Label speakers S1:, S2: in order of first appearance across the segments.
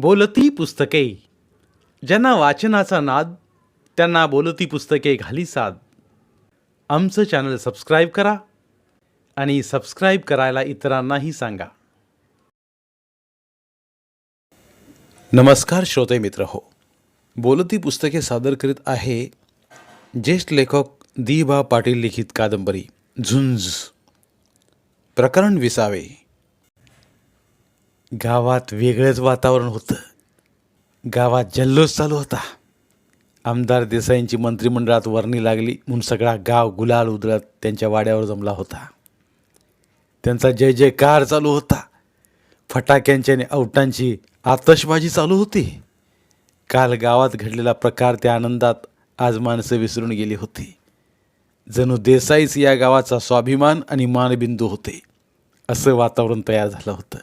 S1: बोलती पुस्तके. ज्यांना वाचनाचा नाद त्यांना बोलती पुस्तके घाली साद. आमचं चॅनल सबस्क्राईब करा आणि सबस्क्राईब करायला इतरांनाही सांगा. नमस्कार श्रोते मित्र हो. बोलती पुस्तके सादर करीत आहे ज्येष्ठ लेखक दी बा पाटील लिखित कादंबरी झुंज प्रकरण विसावे. गावात वेगळंच वातावरण होतं. गावात जल्लोष चालू होता. आमदार देसाईंची मंत्रिमंडळात वर्णी लागली म्हणून सगळा गाव गुलाल उदळत त्यांच्या वाड्यावर जमला होता. त्यांचा जय जयकार चालू होता. फटाक्यांची आणि औटांची आतषबाजी चालू होती. काल गावात घडलेला प्रकार त्या आनंदात आज माणसं विसरून गेली होती. जणू देसाईच या गावाचा स्वाभिमान आणि मानबिंदू होते. असं वातावरण तयार झालं होतं.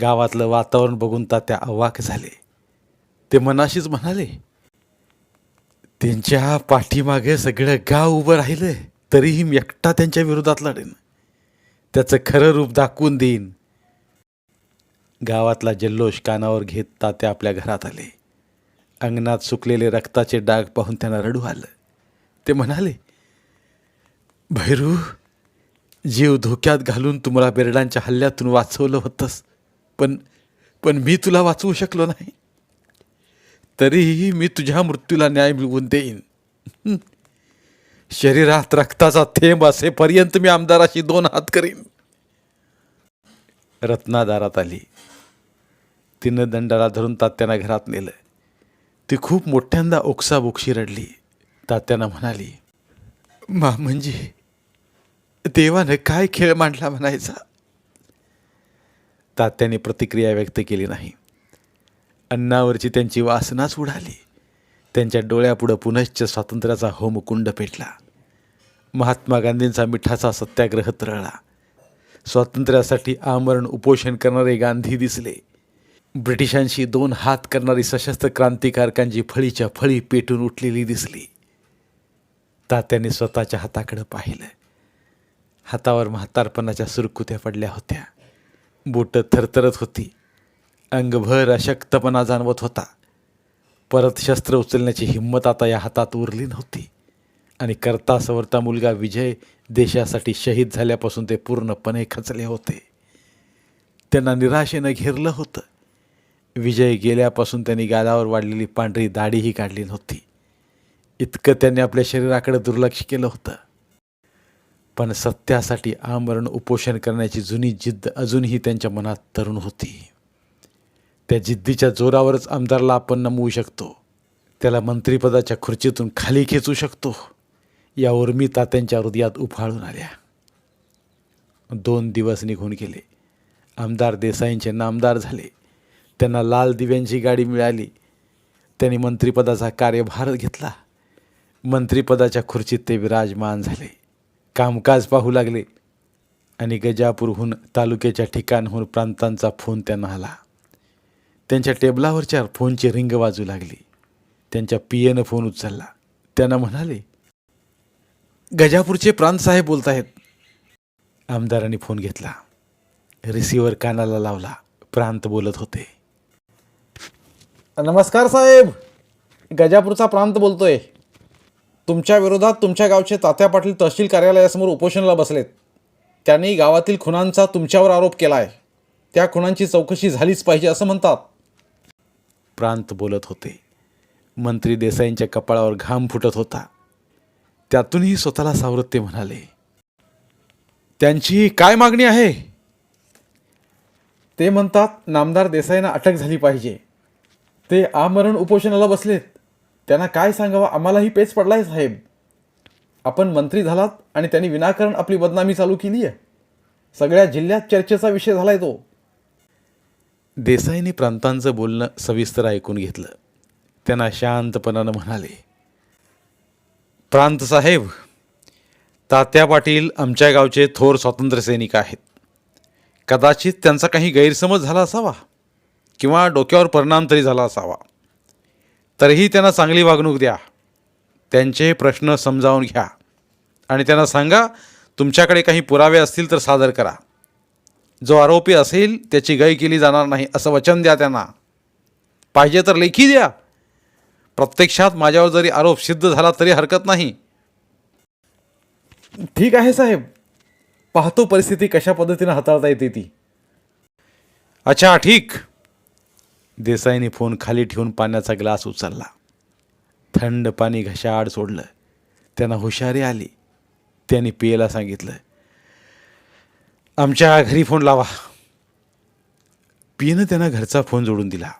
S1: गावातलं वातावरण बघून तात्या अवाक झाले. ते मनाशीच म्हणाले त्यांच्या पाठीमागे सगळं गाव उभं राहिलं तरीही मी एकटा त्यांच्या विरोधात लढेन. त्याचं खरं रूप दाखवून देईन. गावातला जल्लोष कानावर घेत तात्या आपल्या घरात आले. अंगणात सुकलेले रक्ताचे डाग पाहून त्यांना रडू आलं. ते म्हणाले भैरू जीव धोक्यात घालून तुम्हाला बेरडांच्या हल्ल्यातून वाचवलं होतंस. पण पण मी तुला वाचवू शकलो नाही. तरीही मी तुझ्या मृत्यूला न्याय मिळवून देईन. शरीरात रक्ताचा थेंब असेपर्यंत मी आमदाराशी दोन हात करीन. रत्ना दारात आली. तिनं दंडाला धरून तात्यानं घरात नेलं. ती खूप मोठ्यांदा ओक्साबोक्षी रडली. तात्यानं म्हणाली मा म्हणजे देवानं काय खेळ मांडला म्हणायचा? तात्याने प्रतिक्रिया व्यक्त केली नाही. अन्नावरची त्यांची वासनाच उडाली. त्यांच्या डोळ्यापुढं पुनश्च स्वातंत्र्याचा होमकुंड पेटला. महात्मा गांधींचा मिठाचा सत्याग्रह तरळला. स्वातंत्र्यासाठी आमरण उपोषण करणारे गांधी दिसले. ब्रिटिशांशी दोन हात करणारी सशस्त्र क्रांतिकारकांची फळीच्या फळी पेटून उठलेली दिसली. तात्याने स्वतःच्या हाताकडं पाहिलं. हातावर म्हातारपणाच्या सुरकुत्या पडल्या होत्या. बोटं थरथरत होती. अंगभर अशक्तपणा जाणवत होता. परत शस्त्र उचलण्याची हिंमत आता या हातात उरली नव्हती. आणि करता सवरता मुलगा विजय देशासाठी शहीद झाल्यापासून ते पूर्णपणे खचले होते. त्यांना निराशेनं घेरलं होतं. विजय गेल्यापासून त्यांनी गालावर वाढलेली पांढरी दाढीही काढली नव्हती. इतकं त्यांनी आपल्या शरीराकडे दुर्लक्ष केलं होतं. पण सत्यासाठी आमरण उपोषण करण्याची जुनी जिद्द अजूनही त्यांच्या मनात तरुण होती. त्या जिद्दीच्या जोरावरच आमदारला आपण नमवू शकतो. त्याला मंत्रिपदाच्या खुर्चीतून खाली खेचू शकतो. या उर्मी तात्यांच्या हृदयात उफाळून आल्या. दोन दिवस निघून गेले. आमदार देसाईंचे नामदार झाले. त्यांना लाल दिव्यांची गाडी मिळाली. त्यांनी मंत्रिपदाचा कार्यभार घेतला. मंत्रिपदाच्या खुर्चीत ते विराजमान झाले. कामकाज पाहू लागले. आणि गजापूरहून तालुक्याच्या ठिकाणहून प्रांतांचा फोन त्यांना आला. त्यांच्या टेबलावरच्या फोनची रिंग वाजू लागली. त्यांच्या पियेनं फोन उचलला. त्यांना म्हणाले गजापूरचे प्रांत साहेब बोलत आहेत आमदारांनी फोन घेतला. रिसिव्हर कानाला लावला. प्रांत बोलत होते.
S2: नमस्कार साहेब. गजापूरचा प्रांत बोलतोय. तुमच्या विरोधात तुमच्या गावचे तात्या पाटील तहसील कार्यालयासमोर उपोषणाला बसलेत. त्यांनी गावातील खुनांचा तुमच्यावर आरोप केला आहे त्या खुनांची चौकशी झालीच पाहिजे असं म्हणतात.
S1: प्रांत बोलत होते. मंत्री देसाईंच्या कपाळावर घाम फुटत होता. त्यातूनही स्वतःला सावरत ते म्हणाले
S2: त्यांची काय मागणी आहे? ते म्हणतात नामदार देसाईंना अटक झाली पाहिजे. ते आमरण उपोषणाला बसलेत. त्यांना काय सांगावं? आम्हालाही पेच पडलाय साहेब. आपण मंत्री झालात आणि त्यांनी विनाकारण आपली बदनामी चालू केली आहे सगळ्या जिल्ह्यात चर्चेचा विषय झालाय तो.
S1: देसाईने प्रांतांचं बोलणं सविस्तर ऐकून घेतलं. त्यांना शांतपणानं म्हणाले प्रांत साहेब तात्या पाटील आमच्या गावचे थोर स्वातंत्र्यसैनिक आहेत. कदाचित त्यांचा काही गैरसमज झाला असावा किंवा डोक्यावर परिणाम तरी झाला असावा. तरीही त्यांना चांगली वागणूक द्या. त्यांचे प्रश्न समजावून घ्या. आणि त्यांना सांगा तुमच्याकडे काही पुरावे असतील तर सादर करा. जो आरोपी असेल त्याची गय केली जाणार नाही असं वचन द्या त्यांना. पाहिजे तर लेखी द्या. प्रत्यक्षात माझ्यावर जरी आरोप सिद्ध झाला तरी हरकत नाही.
S2: ठीक आहे साहेब. पाहतो परिस्थिती कशा पद्धतीनं हाताळता येते ती.
S1: अच्छा ठीक. देसाईने फोन खाली ठेवून पाण्याचा ग्लास उचलला. थंड पाणी घशाआड सोडलं. त्यांना हुशारी आली. त्यांनी पियला सांगितलं आमच्या घरी फोन लावा. पियनं त्यांना घरचा फोन जोडून दिला.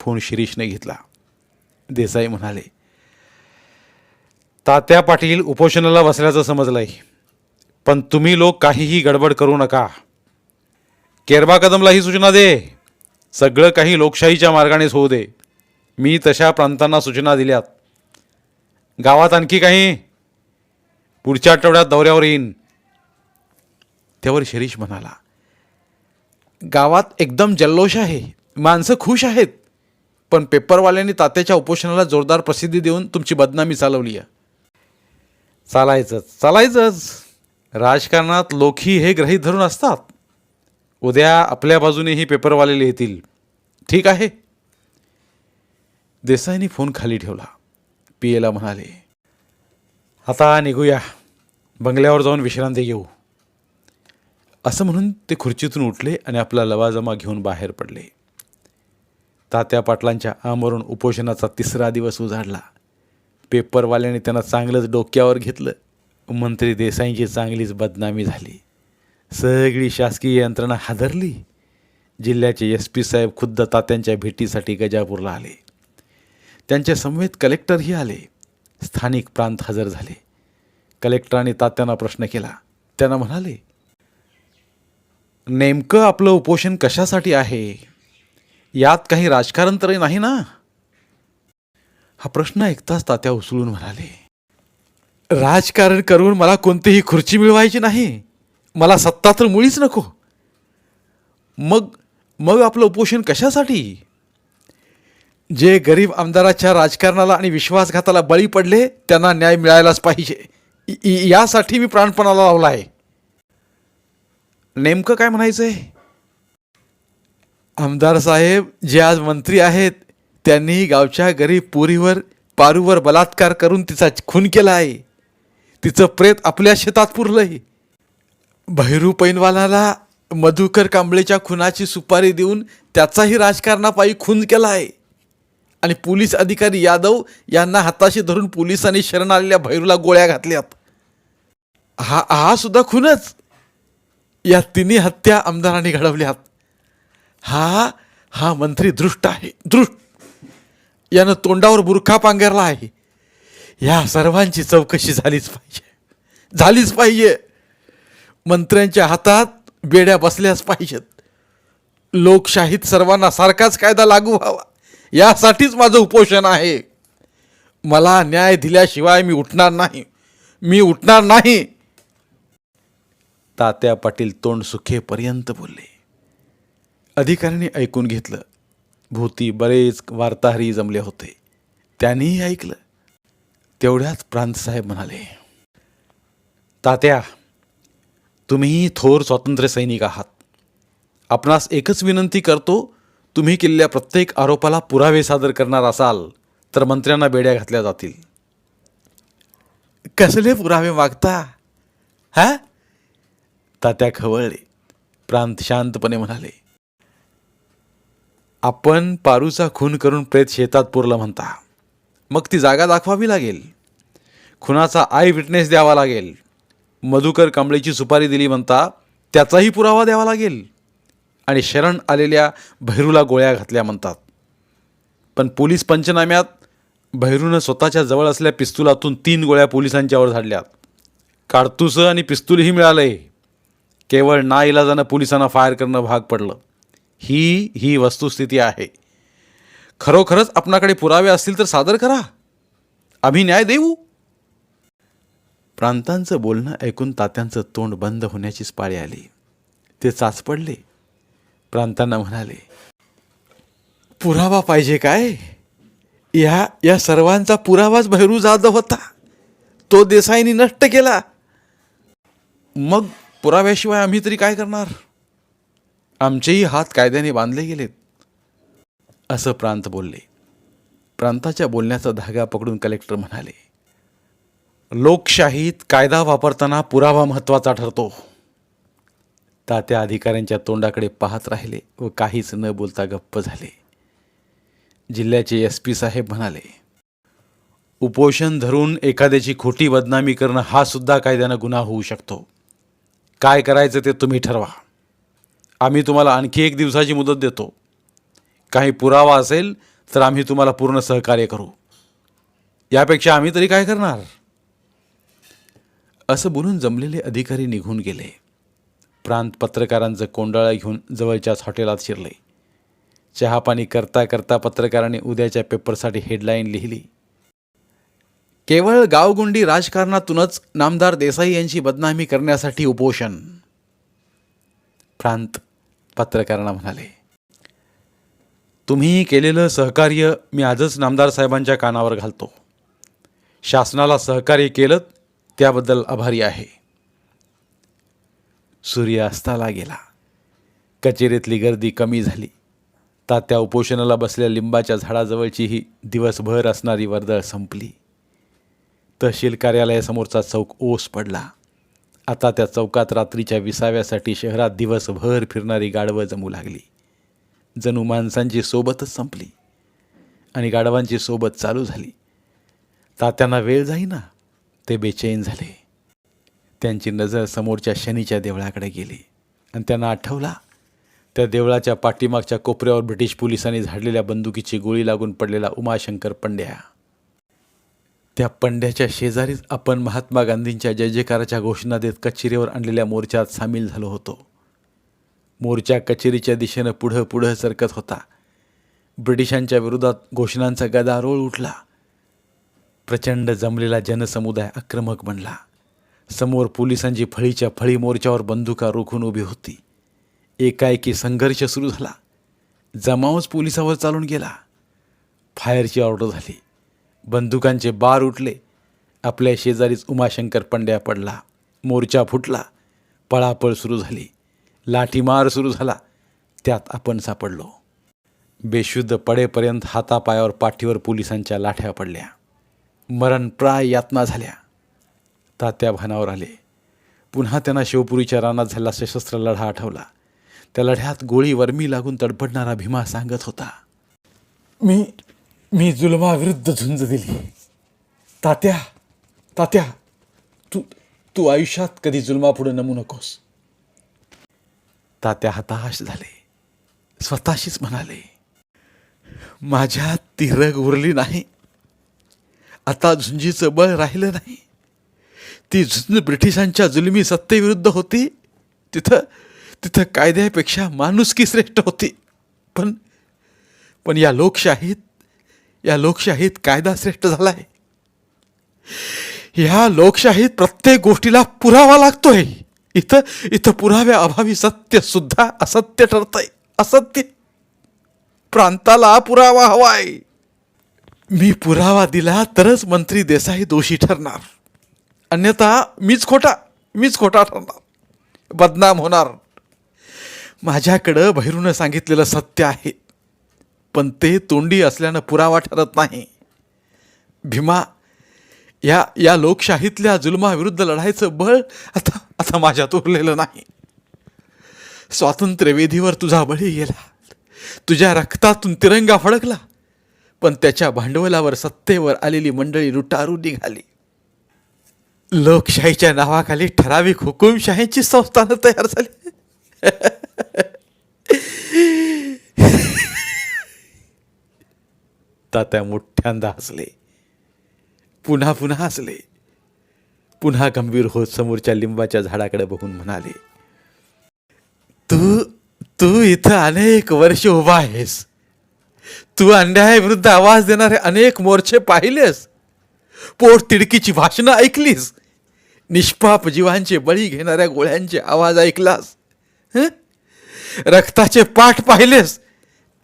S1: फोन शिरीषने घेतला. देसाई म्हणाले तात्या पाटील उपोषणाला बसल्याचं समजलंय. पण तुम्ही लोक काहीही गडबड करू नका. केरबा कदमला ही सूचना दे. सगळं काही लोकशाहीच्या मार्गानेच होऊ दे. मी तशा प्रांतांना सूचना दिल्यात. गावात आणखी काही? पुढच्या आठवड्यात दौऱ्यावर येईन. त्यावर शिरीष म्हणाला गावात एकदम जल्लोष आहे. माणसं खुश आहेत. पण पेपरवाल्यांनी तात्याच्या उपोषणाला जोरदार प्रसिद्धी देऊन तुमची बदनामी चालवली आहे. चालायचंच चालायचंच. राजकारणात लोकही हे ग्रहीत धरून असतात. उद्या आपल्या बाजूनेही पेपरवाले लिहितील ठीक आहे? देसाईंनी फोन खाली ठेवला. पी एला म्हणाले आता निघूया. बंगल्यावर जाऊन विश्रांती घेऊ. असं म्हणून ते खुर्चीतून उठले आणि आपला लवाजमा घेऊन बाहेर पडले. तात्या पाटलांच्या आमवरून उपोषणाचा तिसरा दिवस उजाडला. पेपरवाल्याने त्यांना चांगलंच डोक्यावर घेतलं. मंत्री देसाईंची चांगलीच बदनामी झाली. सगळी शासकीय यंत्रणा हादरली. जिल्ह्याचे एस पी साहेब खुद्द तात्यांच्या भेटीसाठी गजापूरला आले. त्यांच्या समवेत कलेक्टरही आले. स्थानिक प्रांत हजर झाले. कलेक्टरांनी तात्यांना प्रश्न केला. त्यांना म्हणाले नेमकं आपलं उपोषण कशासाठी आहे? यात काही राजकारण तरी नाही ना? हा प्रश्न ऐकताच तात्या उचलून म्हणाले राजकारण करून मला कोणतीही खुर्ची मिळवायची नाही. मला सत्ता तर मुळीच नको. मग मग आपलं उपोषण कशासाठी? जे गरीब आमदाराच्या राजकारणाला आणि विश्वासघाताला बळी पडले त्यांना न्याय मिळायलाच पाहिजे. यासाठी मी प्राणपणाला लावला आहे. नेमकं काय म्हणायचंय? आमदार साहेब जे आज मंत्री आहेत त्यांनी गावच्या गरीब पुरीवर पारूवर बलात्कार करून तिचा खून केला आहे. तिचं प्रेत आपल्या शेतात पुरलंय. भैरू पैनवालाला मधुकर कांबळेच्या खुनाची सुपारी देऊन त्याचाही राजकारणापायी खून केला आहे आणि पोलीस अधिकारी यादव यांना हाताशी धरून पोलिसांनी शरण आलेल्या भैरूला गोळ्या घातल्यात. हा हा सुद्धा खूनच. या तिन्ही हत्या आमदारांनी घडवल्यात. हा हा मंत्री दृष्ट आहे दृष्ट. यानं तोंडावर बुरखा पांघरला आहे. या सर्वांची चौकशी झालीच पाहिजे. झालीच पाहिजे. मंत्र्यांच्या हातात बेड्या बसल्याच पाहिजेत. लोकशाहीत सर्वांना सारखाच कायदा लागू व्हावा. यासाठीच माझं उपोषण आहे. मला न्याय दिल्याशिवाय मी उठणार नाही. मी उठणार नाही. तात्या पाटील तोंड सुखेपर्यंत बोलले. अधिकाऱ्यांनी ऐकून घेतलं. भूती बरेच वार्ताहरी जमले होते. त्यांनीही ऐकलं. तेवढ्याच प्रांतसाहेब म्हणाले तात्या तुम्ही थोर स्वातंत्र्य सैनिक आहात. आपणास एकच विनंती करतो तुम्ही केलेल्या प्रत्येक आरोपाला पुरावे सादर करणार असाल तर मंत्र्यांना बेड्या घातल्या जातील. कसले पुरावे मागता? हा? तात्या खवळले. प्रांत शांतपणे म्हणाले आपण पारूचा खून करून प्रेत शेतात पुरलं म्हणता. मग ती जागा दाखवावी लागेल. खुनाचा आय विटनेस द्यावा लागेल. मधुकर कांबळेची सुपारी दिली म्हणता त्याचाही पुरावा द्यावा लागेल. आणि शरण आलेल्या भैरूला गोळ्या घातल्या म्हणतात. पण पोलीस पंचनाम्यात भैरूनं स्वतःच्या जवळ असल्या पिस्तुलातून तीन गोळ्या पोलिसांच्यावर झाडल्यात. काडतुसं आणि पिस्तूलही मिळालंय. केवळ नाईलाजानं पोलिसांना फायर करणं भाग पडलं. ही ही वस्तुस्थिती आहे. खरोखरच आपणाकडे पुरावे असतील तर सादर करा. आम्ही न्याय देऊ. प्रांतांचं बोलणं ऐकून तात्यांचं तोंड बंद होण्याचीच पाळी आली. ते चाच पडले. प्रांतांना म्हणाले पुरावा पाहिजे काय? या या सर्वांचा पुरावाच भैरू जाधव होता. तो देसाईनी नष्ट केला. मग पुराव्याशिवाय आम्ही तरी काय करणार? आमचेही हात कायद्याने बांधले गेलेत. असं प्रांत बोलले. प्रांताच्या बोलण्याचा धागा पकडून कलेक्टर म्हणाले लोकशाहीत कायदा वापरताना पुरावा महत्त्वाचा ठरतो. तात्या अधिकाऱ्यांच्या तोंडाकडे पाहत राहिले व काहीच न बोलता गप्प झाले. जिल्ह्याचे एस पी साहेब म्हणाले उपोषण धरून एखाद्याची खोटी बदनामी करणं हा सुद्धा कायद्यानं गुन्हा होऊ शकतो. काय करायचं ते तुम्ही ठरवा. आम्ही तुम्हाला आणखी एक दिवसाची मुदत देतो. काही पुरावा असेल तर आम्ही तुम्हाला पूर्ण सहकार्य करू. यापेक्षा आम्ही तरी काय करणार? असं बोलून जमलेले अधिकारी निघून गेले. प्रांत पत्रकारांचं कोंडाळा घेऊन जवळच्याच हॉटेलात शिरले. चहापाणी करता करता पत्रकारांनी उद्याच्या पेपरसाठी हेडलाईन लिहिली. केवळ गावगुंडी राजकारणातूनच नामदार देसाई यांची बदनामी करण्यासाठी उपोषण. प्रांत पत्रकारांना म्हणाले तुम्ही केलेलं सहकार्य मी आजच नामदार साहेबांच्या कानावर घालतो. शासनाला सहकार्य केलं त्याबद्दल आभारी आहे. सूर्यास्ताला गेला. कचेरीतली गर्दी कमी झाली. तात्या उपोषणाला बसलेल्या लिंबाच्या झाडाजवळची ही दिवसभर असणारी वर्दळ संपली. तहसील कार्यालयासमोरचा चौक ओस पडला. आता त्या चौकात रात्रीच्या विसाव्यासाठी शहरात दिवसभर फिरणारी गाढवं जमू लागली. जणू माणसांची सोबतच संपली आणि गाढवांची सोबत चालू झाली. तात्यांना वेळ जाईना. ते बेचैन झाले. त्यांची नजर समोरच्या शनीच्या देवळाकडे गेली आणि त्यांना आठवला त्या देवळाच्या पाठीमागच्या कोपऱ्यावर ब्रिटिश पोलिसांनी झाडलेल्या बंदुकीची गोळी लागून पडलेला उमाशंकर पंड्या. त्या पंड्याच्या शेजारीच आपण महात्मा गांधींच्या जय जयकाराच्या घोषणा देत कचेरीवर आणलेल्या मोर्चात सामील झालो होतो. मोर्चा कचेरीच्या दिशेनं पुढं पुढं सरकत होता. ब्रिटिशांच्या विरोधात घोषणांचा गदारोळ उठला. प्रचंड जमलेला जनसमुदाय आक्रमक बनला. समोर पोलिसांची फळीच्या फळी मोर्चावर बंदुका रोखून उभी होती. एकाएकी संघर्ष सुरू झाला. जमावच पोलिसावर चालून गेला. फायरची ऑर्डर झाली. बंदुकांचे बार उठले. आपल्या शेजारीच उमाशंकर पंड्या पडला. मोर्चा फुटला. पळापळ सुरू झाली. लाठीमार सुरू झाला. त्यात आपण सापडलो. बेशुद्ध पडेपर्यंत हातापायावर पाठीवर पोलिसांच्या लाठ्या पडल्या. मरणप्राय यातना झाल्या. तात्या भानावर आले. पुन्हा त्यांना शिवपुरीच्या रानात झालेला सशस्त्र लढा आठवला. त्या लढ्यात गोळी वर्मी लागून तडफडणारा भीमा सांगत होता.
S2: मी मी जुलमाविरुद्ध झुंज दिली. तात्या तात्या तू तू आयुष्यात कधी जुलमापुढे नमू नकोस.
S1: तात्या हताश झाले. स्वतःशीच म्हणाले माझ्यात ती रग उरली नाही. आता झुंजीचं बळ राहिलं नाही. ती झुंज ब्रिटिशांच्या जुलमी सत्तेविरुद्ध होती. तिथं तिथं कायद्यापेक्षा माणुसकी श्रेष्ठ होती. पण पण या लोकशाहीत या लोकशाहीत कायदा श्रेष्ठ झालाय. ह्या लोकशाहीत प्रत्येक गोष्टीला पुरावा लागतोय. इथं इथं पुराव्या अभावी सत्य सुद्धा असत्य ठरतंय. असत्य. प्रांताला पुरावा हवाय. मी पुरावा दिला तरच मंत्री देसाई दोषी ठरणार. अन्यथा मीच खोटा मीच खोटा ठरणार. बदनाम होणार. माझ्याकडं भैरूनं सांगितलेलं सत्य आहे. पण ते तोंडी असल्यानं पुरावा ठरत नाही. भीमा या या लोकशाहीतल्या जुलमाविरुद्ध लढायचं बळ आता आता माझ्यात उरलेलं नाही. स्वातंत्र्यवेधीवर तुझा बळी गेला. तुझ्या रक्तातून तिरंगा फडकला. पण त्याच्या भांडवलावर सत्तेवर आलेली मंडळी लुटारू निघाली. लोकशाहीच्या नावाखाली ठराविक हुकुमशाहीची संस्थानं तयार झाली. तात्या मोठ्यांदा हसले. पुन्हा पुन्हा हसले. पुन्हा गंभीर होत समोरच्या लिंबाच्या झाडाकडे बघून म्हणाले तू तू इथं अनेक वर्ष उभा आहेस. तू अन्यायाविरुद्ध आवाज देणारे अनेक मोर्चे पाहिलेस. पोट तिडकीची भाषणं ऐकलीस. निष्पाप जीवांचे बळी घेणाऱ्या गोळ्यांचे आवाज ऐकलास. हं? रक्ताचे पाठ पाहिलेस.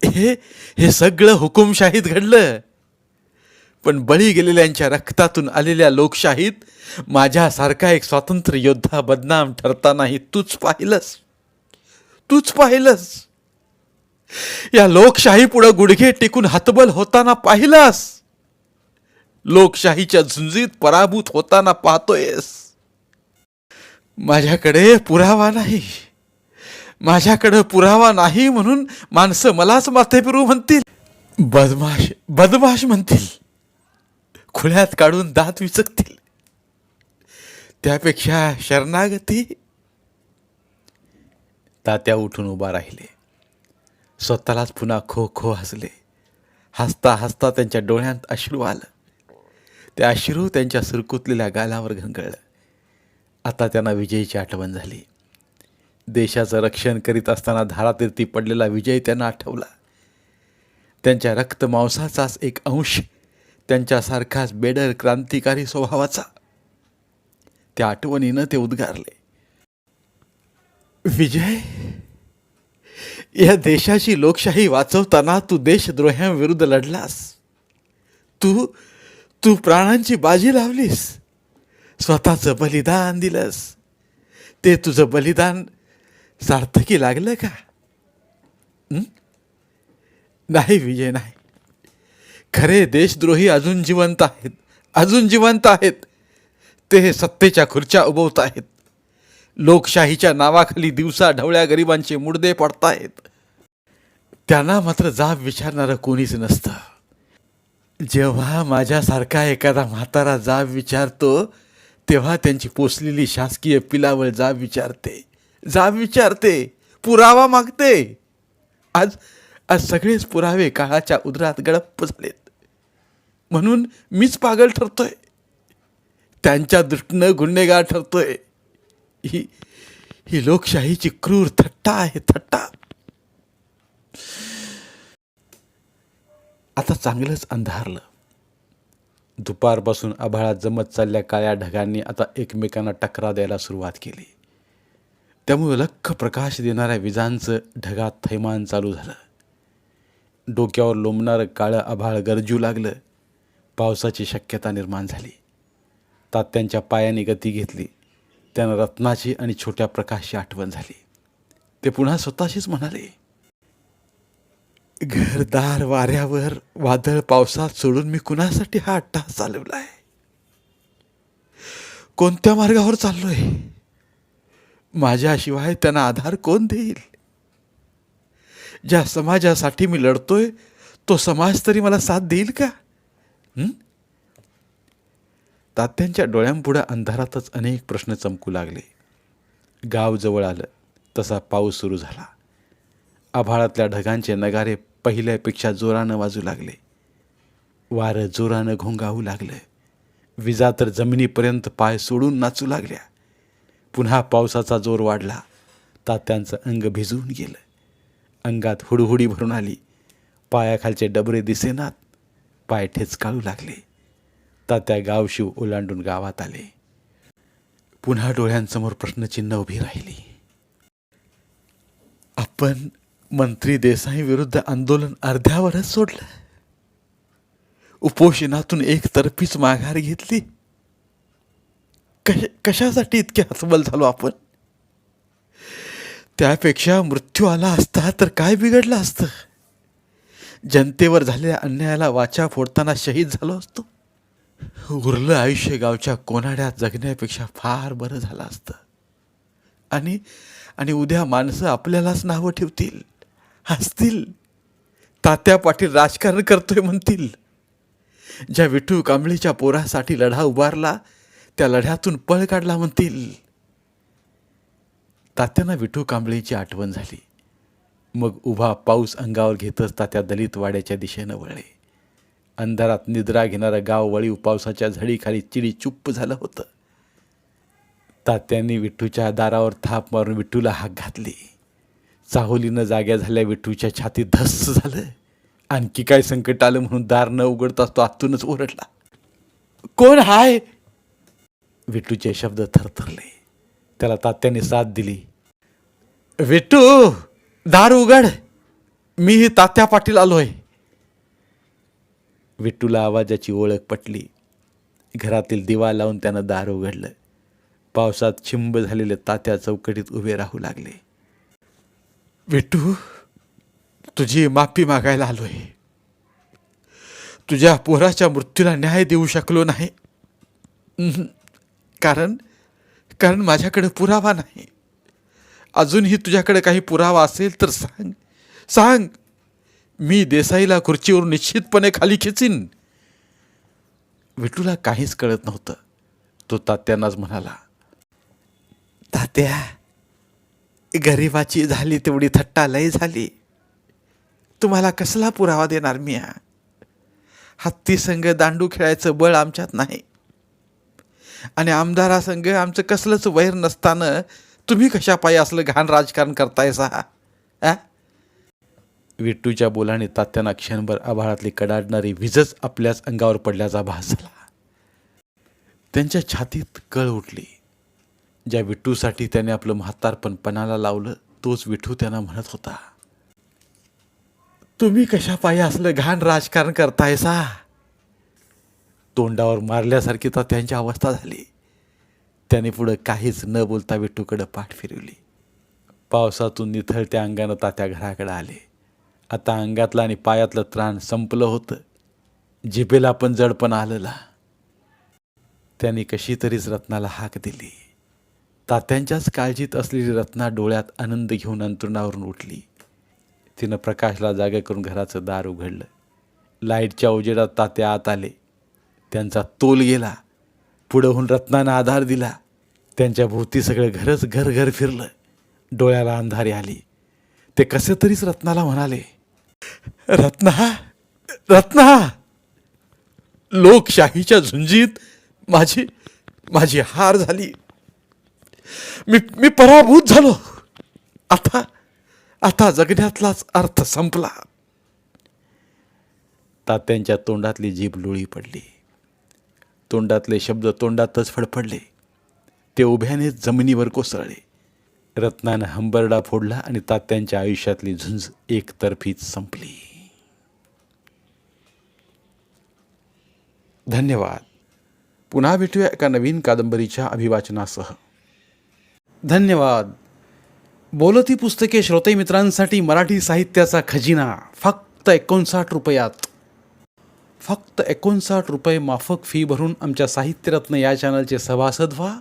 S1: हे हे सगळं हुकुमशाहीत घडलं. पण बळी गेलेल्यांच्या रक्तातून आलेल्या लोकशाहीत माझ्यासारखा एक स्वातंत्र्य योद्धा बदनाम ठरतानाही तूच पाहिलंस. तूच पाहिलंस. या लोकशाही पुढं गुडघे टेकून हतबल होताना पाहिलास. लोकशाहीच्या झुंजीत पराभूत होताना पाहतोयस. माझ्याकडे पुरावा नाही. माझ्याकडे पुरावा नाही म्हणून माणसं मलाच माथे फिरू म्हणतील. बदमाश बदमाश म्हणतील. खुळ्यात काढून दात विचकतील. त्यापेक्षा शरणागती. तात्या उठून उभा राहिले. स्वतःलाच पुन्हा खो खो हसले. हसता हसता त्यांच्या डोळ्यांत अश्रू आलं. ते अश्रू त्यांच्या सुरकुतलेल्या गालावर घंगळलं. आता त्यांना विजयीची आठवण झाली. देशाचं रक्षण करीत असताना धारातीर्थी पडलेला विजय त्यांना आठवला. त्यांच्या रक्त मांसाचाच एक अंश त्यांच्यासारखाच बेडर क्रांतिकारी स्वभावाचा. त्या आठवणीनं ते उद्गारले. विजय या देशाची लोकशाही वाचवताना तू देशद्रोह्यांविरुद्ध लढलास. तू तू प्राणांची बाजी लावलीस. स्वतःचं बलिदान दिलंस. ते तुझं बलिदान सार्थकी लागलं का? नाही विजय नाही. खरे देशद्रोही अजून जिवंत आहेत. अजून जिवंत आहेत. ते सत्तेच्या खुर्च्या उभवत आहेत. लोकशाहीच्या नावाखाली दिवसा ढवळ्या गरिबांचे मुडदे पडतायत. त्यांना मात्र जाब विचारणारं कोणीच नसतं. जेव्हा माझ्यासारखा एखादा म्हातारा जाब विचारतो तेव्हा त्यांची पोचलेली शासकीय पिलावळ जाब विचारते. जाब विचारते पुरावा मागते. आज आज सगळेच पुरावे काळाच्या उदरात गडप्प झालेत. म्हणून मीच पागल ठरतोय. त्यांच्या दृष्टीनं गुन्हेगार ठरतोय. ही ही लोकशाहीची क्रूर थट्टा आहे थट्टा. आता चांगलंच अंधारलं. दुपारपासून आभाळात जमत चालल्या काळ्या ढगांनी आता एकमेकांना टकरा द्यायला सुरुवात केली. त्यामुळे लख्ख प्रकाश देणाऱ्या विजांचं ढगात थैमान चालू झालं. डोक्यावर लोंबणारं काळं आभाळ गरजू लागलं. पावसाची शक्यता निर्माण झाली. तात्यांच्या पायाने गती घेतली. त्यानं रत्नाची आणि छोट्या प्रकाशची आठवण झाली. ते पुन्हा स्वतःशीच म्हणाले घरदार वाऱ्यावर वादळ पावसात सोडून मी कुणासाठी हा अट्टास चालवलाय? कोणत्या मार्गावर चाललोय? माझ्याशिवाय त्यांना आधार कोण देईल? ज्या समाजासाठी मी लढतोय तो समाज तरी मला साथ देईल का? तात्यांच्या डोळ्यांपुढं अंधारातच अनेक प्रश्न चमकू लागले. गाव जवळ आलं तसा पाऊस सुरू झाला. आभाळातल्या ढगांचे नगारे पहिल्यापेक्षा जोरानं वाजू लागले. वारं जोरानं घोंगावू लागलं. विजा तर जमिनीपर्यंत पाय सोडून नाचू लागल्या. पुन्हा पावसाचा जोर वाढला. तात्यांचं अंग भिजून गेलं. अंगात हुडहुडी भरून आली. पायाखालचे डबरे दिसेनात. पाय ठेचकाळू लागले. तात्या गावशिव ओलांडून गावात आले. पुन्हा डोळ्यांसमोर प्रश्नचिन्ह उभी राहिली. आपण मंत्री देसाई विरुद्ध आंदोलन अर्ध्यावरच सोडलं. उपोषणातून एकतर्फीच माघार घेतली. कश कशासाठी इतके हतबल झालो आपण? त्यापेक्षा मृत्यू आला असता तर काय बिघडलं असतं? जनतेवर झालेल्या अन्यायाला वाचा फोडताना शहीद झालो असतो. उरलं आयुष्य गावच्या कोनाड्यात जगण्यापेक्षा फार बरं झालं असतं. आणि आणि उद्या माणसं आपल्यालाच नावं ठेवतील. हसतील. तात्या पाटील राजकारण करतोय म्हणतील. ज्या विठू कांबळीच्या पोरासाठी लढा उभारला त्या लढ्यातून पळ काढला म्हणतील. तात्यांना विठू कांबळीची आठवण झाली. मग उभा पाऊस अंगावर घेतच तात्या दलित वाड्याच्या दिशेनं वळले. अंधारात निद्रा घेणारं गाव वळीव पावसाच्या झडीखाली चिडी चुप्प झालं होतं. तात्यांनी विठ्ठूच्या दारावर थाप मारून विठ्ठूला हाक घातली. चाहोलीनं जाग्या झाल्या विठ्ठूच्या छातीत धस्स झालं. आणखी काय संकट आलं म्हणून दार न उघडताच तो आतूनच ओरडला. कोण हाय? विठ्ठूचे शब्द थरथरले. त्याला तात्याने साथ दिली. विठ्ठू दार उघड. मीही तात्या पाटील आलोय. विठ्ठूला आवाजाची ओळख पटली. घरातील दिवा लावून त्यानं दार उघडलं. पावसात छिंब झालेले तात्या चौकटीत उभे राहू लागले. विट्टू तुझी माफी मागायला आलोय. तुझ्या पोराच्या मृत्यूला न्याय देऊ शकलो नाही. कारण कारण माझ्याकडे पुरावा नाही. अजूनही तुझ्याकडे काही पुरावा असेल तर सांग. सांग. मी देसाईला खुर्चीवरून निश्चितपणे खाली खेचीन. विठूला काहीच कळत नव्हतं. तो तात्यांनाच म्हणाला तात्या गरिबाची झाली तेवढी थट्टा लय झाली. तुम्हाला कसला पुरावा देणार मी हत्ती संघ दांडू खेळायचं बळ आमच्यात नाही. आणि आमदारासंघ आमचं कसलंच वैर नसताना तुम्ही कशा पायी असलं घाण राजकारण करतायसा? आ विट्टूच्या बोलाने तात्यांना क्षणभर आभाळातली कडाडणारी विजच आपल्याच अंगावर पडल्याचा भास झाला. त्यांच्या छातीत कळ उठली. ज्या विठ्ठूसाठी त्याने आपलं म्हातारपण पणाला लावलं तोच विठू त्यांना म्हणत होता तुम्ही कशा पायी असलं घाण राजकारण करतायसा? तोंडावर मारल्यासारखी तर त्यांची अवस्था झाली. त्याने पुढं काहीच न बोलता विठ्ठूकडं पाठ फिरवली. पावसातून निथळत्या अंगानं तात्या घराकडे आले. आता अंगातलं आणि पायातलं त्राण संपलं होतं. जिभेला पण जडपण आलेला. त्यांनी कशी तरीच रत्नाला हाक दिली. तात्यांच्याच काळजीत असलेली रत्ना डोळ्यात आनंद घेऊन अंतरुणावरून उठली. तिनं प्रकाशला जागा करून घराचं दार उघडलं. लाईटच्या उजेडात तात्या आत आले. त्यांचा तोल गेला. पुढं रत्नानं आधार दिला. त्यांच्या भोवती सगळं घरच घर घर फिरलं. डोळ्याला अंधारी आली. ते कसे तरीच रत्नाला म्हणाले रत्ना रत्ना! लोकशाहीच्या झुंजीत माझी माझी हार झाली. मी मी पराभूत झालो. आता आता जगण्यातलाच अर्थ संपला. तात्यांच्या तोंडातली जीभ लोळी पडली. तोंडातले शब्द तोंडातच फडफडले. ते उभ्यानेच जमिनीवर कोसळले. रत्नानं हंबरडा फोडला आणि तात्यांच्या आयुष्यातली झुंज एकतर्फीच संपली. धन्यवाद. पुन्हा भेटूया एका नवीन कादंबरीच्या अभिवाचनासह.
S2: धन्यवाद. बोलती पुस्तके श्रोते मित्रांसाठी मराठी साहित्याचा खजिना. फक्त एकोणसाठ रुपयात. फक्त एकोणसाठ रुपये माफक फी भरून आमच्या साहित्यरत्न या चॅनलचे सभासद व्हा.